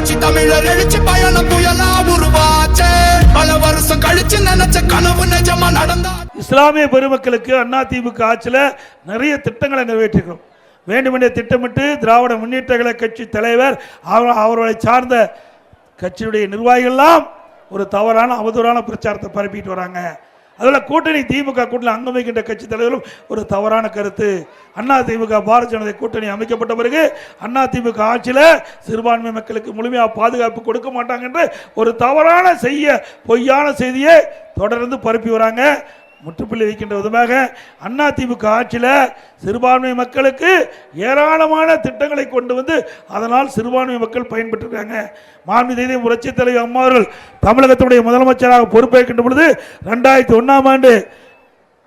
புரட்சி தமிழர் எழுச்சி பயணம் புயலா உருவாச்சே. பல வருஷம் கழிச்சு நினைச்ச கனவு நிஜமா நடந்தா இஸ்லாமிய பெருமக்களுக்கு அண்ணா திமுக ஆட்சியில் நிறைய திட்டங்களை நிறைவேற்றிருக்கிறோம். வேண்டுமென்றே திட்டமிட்டு திராவிட முன்னேற்ற கழக கட்சி தலைவர் அவர் அவர்களை சார்ந்த கட்சியுடைய நிர்வாகிகள்லாம் ஒரு தவறான அவதூறான பிரச்சாரத்தை பரப்பிட்டு வராங்க. அதில் கூட்டணி திமுக கூட்டணி அங்கம் வைக்கின்ற கட்சி தலைவர்களும் ஒரு தவறான கருத்து. அண்ணா திமுக பாரதிய ஜனதா கூட்டணி அமைக்கப்பட்ட பிறகு அண்ணா திமுக ஆட்சியில் சிறுபான்மை மக்களுக்கு முழுமையாக பாதுகாப்பு கொடுக்க மாட்டாங்க என்று ஒரு தவறான செய்ய பொய்யான செய்தியை தொடர்ந்து பரப்பி வராங்க. முற்றுப்புள்ளி வைக்கின்ற விதமாக அண்ணா ஆட்சியில் சிறுபான்மை மக்களுக்கு ஏராளமான திட்டங்களை கொண்டு வந்து அதனால் சிறுபான்மை மக்கள் பயன்பெற்றிருக்காங்க. மாண்பு செய்தி புரட்சித் தலைவர் அம்மா அவர்கள் தமிழகத்தினுடைய முதலமைச்சராக பொறுப்பேற்கின்ற பொழுது ரெண்டாயிரத்தி ஒன்றாம் ஆண்டு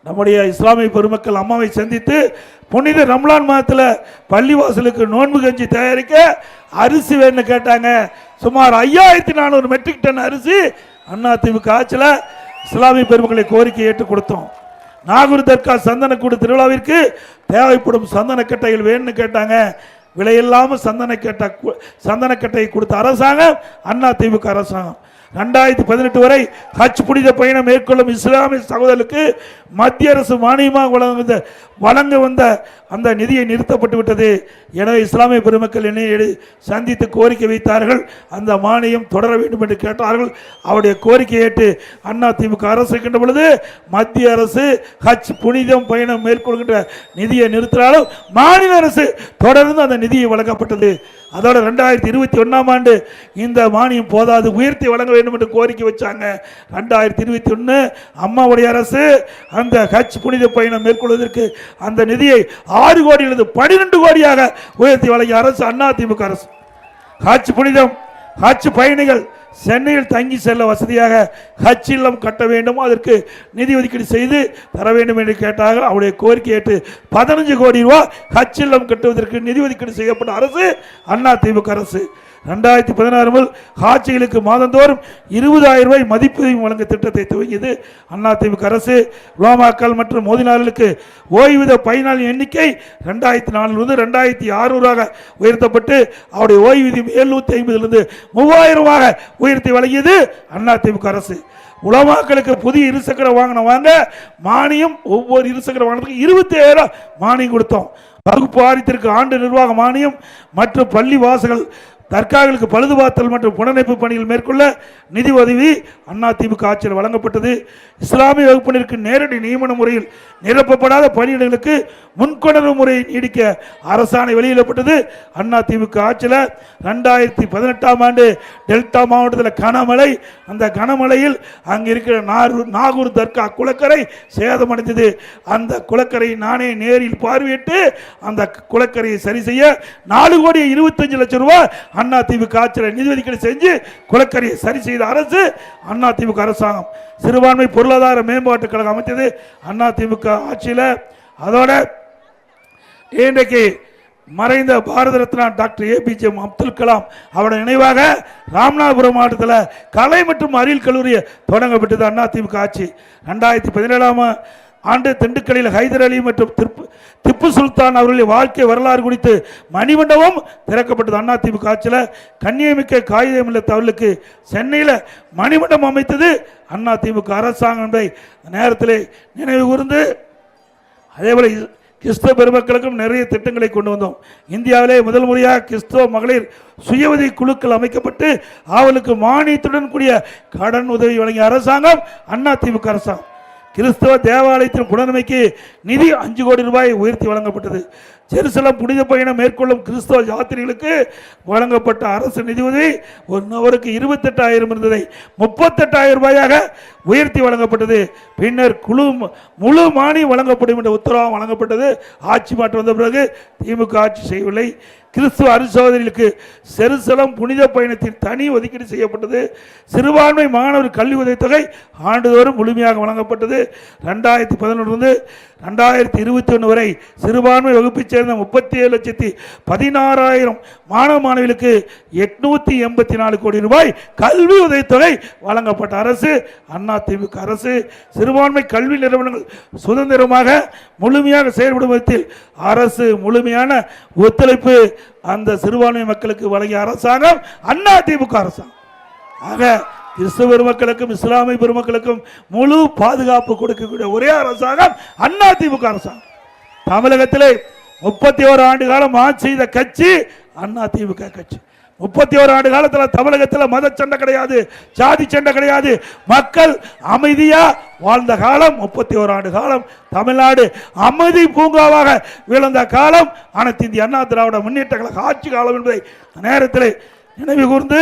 நம்முடைய இஸ்லாமிய பெருமக்கள் அம்மாவை சந்தித்து புனித ரம்லான் மாதத்தில் பள்ளிவாசலுக்கு நோன்பு கஞ்சி தயாரிக்க அரிசி வேணும்னு கேட்டாங்க. சுமார் ஐயாயிரத்தி நானூறு மெட்ரிக் டன் அரிசி அதிமுக ஆட்சியில் இஸ்லாமிய பெருமக்களை கோரிக்கை ஏற்றுக் கொடுத்தோம். நாகூர் தர்கா சந்தனக்கூடு திருவிழாவிற்கு தேவைப்படும் சந்தனக்கட்டைகள் வேணும்னு கேட்டாங்க. விலையில்லாமல் சந்தனக்கட்டை சந்தனக்கட்டையை கொடுத்த அரசாங்கம் அண்ணா திமுக அரசாங்கம். ரெண்டாயிரத்தி பதினெட்டு வரை ஹஜ் புனித பயணம் மேற்கொள்ளும் இஸ்லாமிய சகோதரர்களுக்கு மத்திய அரசு மானியமாக வழங்க வழங்க வந்த அந்த நிதியை நிறுத்தப்பட்டு விட்டது. எனவே இஸ்லாமிய பெருமக்கள் என்னை சந்தித்து கோரிக்கை வைத்தார்கள். அந்த மானியம் தொடர வேண்டும் என்று கேட்டார்கள். அவருடைய கோரிக்கை ஏற்று அண்ணா திமுக அரசு இருக்கின்ற பொழுது மத்திய அரசு ஹஜ் புனிதம் பயணம் மேற்கொள்கின்ற நிதியை நிறுத்தினாலும் மாநில அரசு தொடர்ந்து அந்த நிதியை வழங்கப்பட்டது. அதோட ரெண்டாயிரத்தி இருபத்தி ஒன்றாம் ஆண்டு இந்த மானியம் போதாது உயர்த்தி வழங்க வேண்டும் என்று கோரிக்கை வச்சாங்க. ரெண்டாயிரத்தி இருபத்தி ஒன்று அம்மாவுடைய அரசு அந்த ஹஜ் புனித பயணம் மேற்கொள்வதற்கு அந்த நிதியை ஆறு கோடியிலிருந்து பனிரெண்டு கோடியாக உயர்த்தி வழங்கிய அரசு அண்ணா அரசு. ஹஜ் புனிதம் ஹஜ் பயணிகள் சென்னையில் தங்கி செல்ல வசதியாக ஹஜ் இல்லம் கட்ட வேண்டும் அதற்கு நிதி ஒதுக்கீடு செய்து தர வேண்டும் என்று கேட்டார்கள். அவருடைய கோரிக்கை ஏற்று பதினஞ்சு கோடி ரூபாய் ஹஜ் இல்லம் கட்டுவதற்கு நிதி ஒதுக்கீடு செய்யப்பட்ட அரசு அண்ணா அரசு. ரெண்டாயிரத்தி பதினாறு முதல் காட்சிகளுக்கு மாதந்தோறும் இருபதாயிரம் ரூபாய் மதிப்பீடு வழங்க திட்டத்தை துவங்கியது. அதிமுக அரசு உலமாக்கல் மற்றும் மோதினார்களுக்கு ஓய்வூதிய பயனாளி எண்ணிக்கை ரெண்டாயிரத்தி நாலிலிருந்து ரெண்டாயிரத்தி அறுநூறாக உயர்த்தப்பட்டு அவருடைய ஓய்வூதியம் எழுநூத்தி ஐம்பதுலேருந்து மூவாயிரமாக உயர்த்தி வழங்கியது அதிமுக அரசு. உலமாக்களுக்கு புதிய இருசக்கர வாகனம் வாங்க மானியம் ஒவ்வொரு இருசக்கர வாகனத்துக்கு இருபத்தி ஆயிரம் மானியம் கொடுத்தோம். வகுப்பு வாரியத்திற்கு ஆண்டு நிர்வாக மானியம் மற்றும் பள்ளி வாசல்கள் தற்காகளுக்கு பழுதுபார்த்தல் மற்றும் புனரமைப்பு பணிகள் மேற்கொள்ள நிதி உதவி அதிமுக ஆட்சியில் வழங்கப்பட்டது. இஸ்லாமிய வகுப்பினருக்கு நேரடி நியமன முறையில் நிரப்பப்படாத பணியிடங்களுக்கு முன்கொணர்வு முறையை நீடிக்க அரசாணை வெளியிடப்பட்டது. அதிமுக ஆட்சியில் ரெண்டாயிரத்தி பதினெட்டாம் ஆண்டு டெல்டா மாவட்டத்தில் கனமழை அந்த கனமழையில் அங்கே இருக்கிற நாகூர் நாகூர் தர்கா குளக்கரை சேதமடைந்தது. அந்த குளக்கரை நானே நேரில் பார்வையிட்டு அந்த குளக்கரையை சரி செய்ய நாலு கோடி இருபத்தஞ்சு லட்சம் ரூபாய் அண்ணா திமுக ஆட்சியில் நிதி ஒதுக்கீடு செஞ்சு குளக்கரையை சரி செய்த அரசு அண்ணா திமுக அரசாங்கம். சிறுபான்மை பொருளாதார மேம்பாட்டுக் கழகம் அமைத்தது அண்ணா திமுக ஆட்சியில். அதோட இன்றைக்கு மறைந்த பாரத ரத்னா டாக்டர் ஏபிஜே அப்துல் கலாம் அவருடைய நினைவாக ராமநாதபுரம் மாவட்டத்தில் கலை மற்றும் அறிவியல் கல்லூரியை தொடங்கப்பட்டது அதிமுக ஆட்சி. ரெண்டாயிரத்தி பதினேழாம் ஆண்டு திண்டுக்கல்லில் ஹைதர் அலி மற்றும் திப்பு திப்பு சுல்தான் அவர்களின் வாழ்க்கை வரலாறு குறித்து மணிமண்டபம் திறக்கப்பட்டது. அதிமுக ஆட்சியில் கண்ணியமிக்க காகிதம் இல்ல தவளுக்கு சென்னையில் மணிமண்டபம் அமைத்தது அண்ணா திமுக அரசாங்கம் என்பதை நேரத்தில் நினைவு கூர்ந்து அதேபோல் கிறிஸ்தவ பெருமக்களுக்கும் நிறைய திட்டங்களை கொண்டு வந்தோம். இந்தியாவிலே முதல் முறையாக கிறிஸ்தவ மகளிர் சுய உதவி குழுக்கள் அமைக்கப்பட்டு அவளுக்கு மானியத்துடன் கூடிய கடன் உதவி வழங்கிய அரசாங்கம் அண்ணா திமுக அரசாங்கம். கிறிஸ்தவ தேவாலயத்தின் புனரமைக்கு நிதி அஞ்சு கோடி ரூபாய் உயர்த்தி வழங்கப்பட்டது. ஜெருசலம் புனித பயணம் மேற்கொள்ளும் கிறிஸ்தவ யாத்திரிகளுக்கு வழங்கப்பட்ட அரசு நிதி உதவி ஒரு நபருக்கு இருபத்தெட்டாயிரம் இருந்ததை முப்பத்தெட்டாயிரம் ரூபாயாக உயர்த்தி வழங்கப்பட்டது. பின்னர் குழு முழு மானி வழங்கப்படும் என்ற உத்தரவாக வழங்கப்பட்டது. ஆட்சி மாற்றம் வந்த பிறகு திமுக ஆட்சி செய்யவில்லை. கிறிஸ்துவ அருசோதரிகளுக்கு செருசலம் புனித பயணத்தின் தனி ஒதுக்கீடு செய்யப்பட்டது. சிறுபான்மை மாணவர் கல்வி உதவித்தொகை ஆண்டுதோறும் முழுமையாக வழங்கப்பட்டது. ரெண்டாயிரத்தி பதினொன்று ரெண்டாயிரத்தி இருபத்தி ஒன்று வரை சிறுபான்மை வகுப்பைச் சேர்ந்த முப்பத்தி ஏழு லட்சத்தி பதினாறாயிரம் மாணவ மாணவிகளுக்கு எட்நூற்றி எண்பத்தி நாலு கோடி ரூபாய் கல்வி உதவித்தொகை வழங்கப்பட்ட அரசு அண்ணா திமுக அரசு. சிறுபான்மை கல்வி நிறுவனங்கள் சுதந்திரமாக முழுமையாக செயல்படும் விதத்தில் அரசு முழுமையான ஒத்துழைப்பு அந்த சிறுபான்மை மக்களுக்கு வழங்கிய அரசாங்கம் அண்ணா திமுக அரசாங்கம். ஆக கிறிஸ்துவ பெருமக்களுக்கும் இஸ்லாமிய பெருமக்களுக்கும் முழு பாதுகாப்பு கொடுக்கக்கூடிய ஒரே அரசாங்கம் அண்ணா திமுக அரசாங்கம். தமிழகத்திலே முப்பத்தி ஒரு ஆண்டு காலம் ஆட்சி செய்த கட்சி அண்ணா திமுக கட்சி. முப்பத்தி ஒரு ஆண்டு காலத்தில் தமிழகத்தில் மத சண்டை கிடையாது சாதி சண்டை கிடையாது. மக்கள் அமைதியா வாழ்ந்த காலம் முப்பத்தி ஓரு ஆண்டு காலம். தமிழ்நாடு அமைதி பூங்காவாக விழுந்த காலம். அனைத்து இந்திய அண்ணா திராவிட முன்னேற்ற கழக ஆட்சி காலம் என்பதை நேரத்தில் நினைவு கூர்ந்து